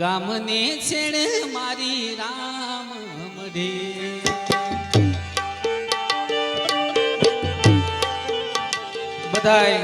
ગામને છેડે મારી રામ રે બધાય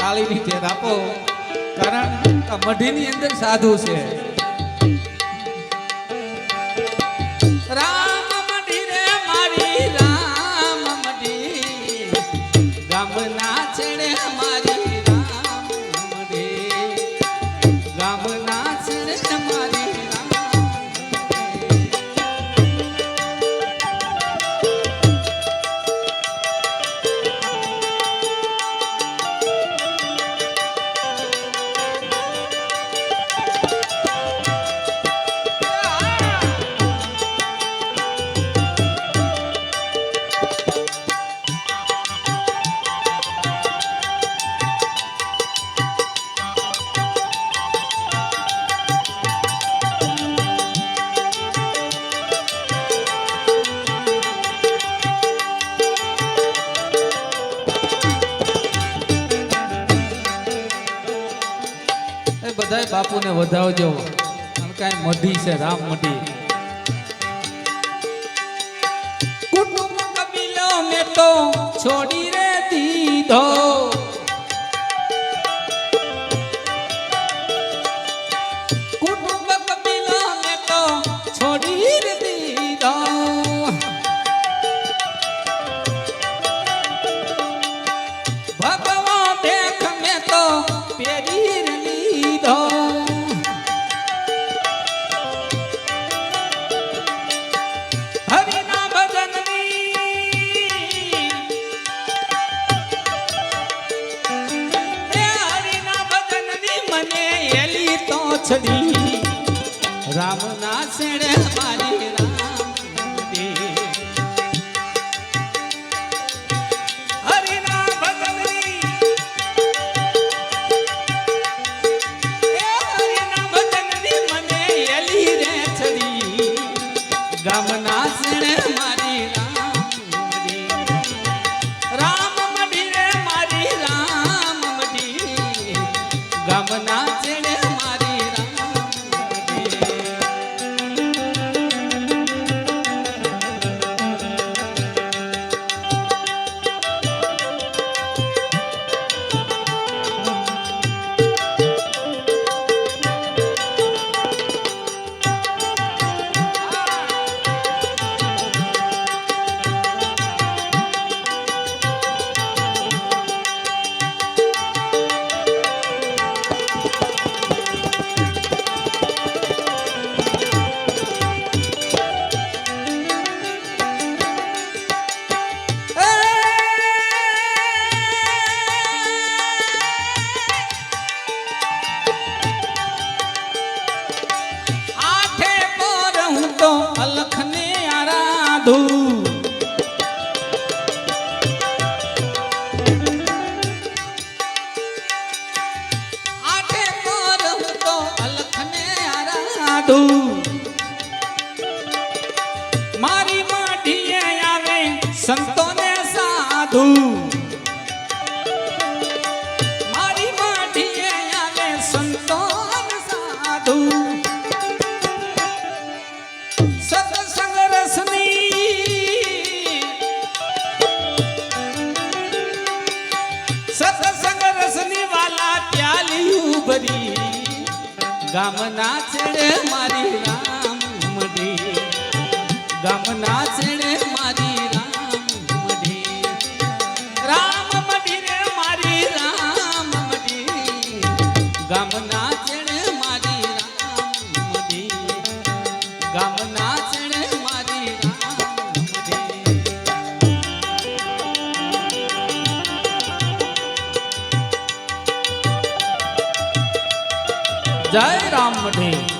તાળીની ટેર આપો, કારણ મઢી ની અંદર સાધુ છે. I'm a સૌને વધાવજો. કાંઈ મઢી છે રામ મઢી. કુટુંબ કબીલો મેં તો છોડી રે દીધો છડી. રામના શેણે મારી tu. ગામના છેડે મારી રા machine.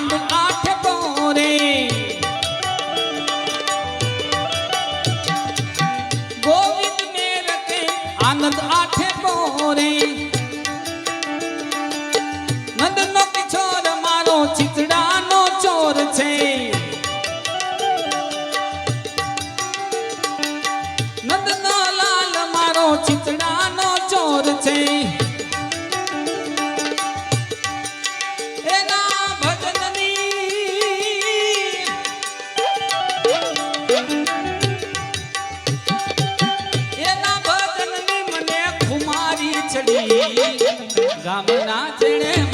London. ગામના છેડે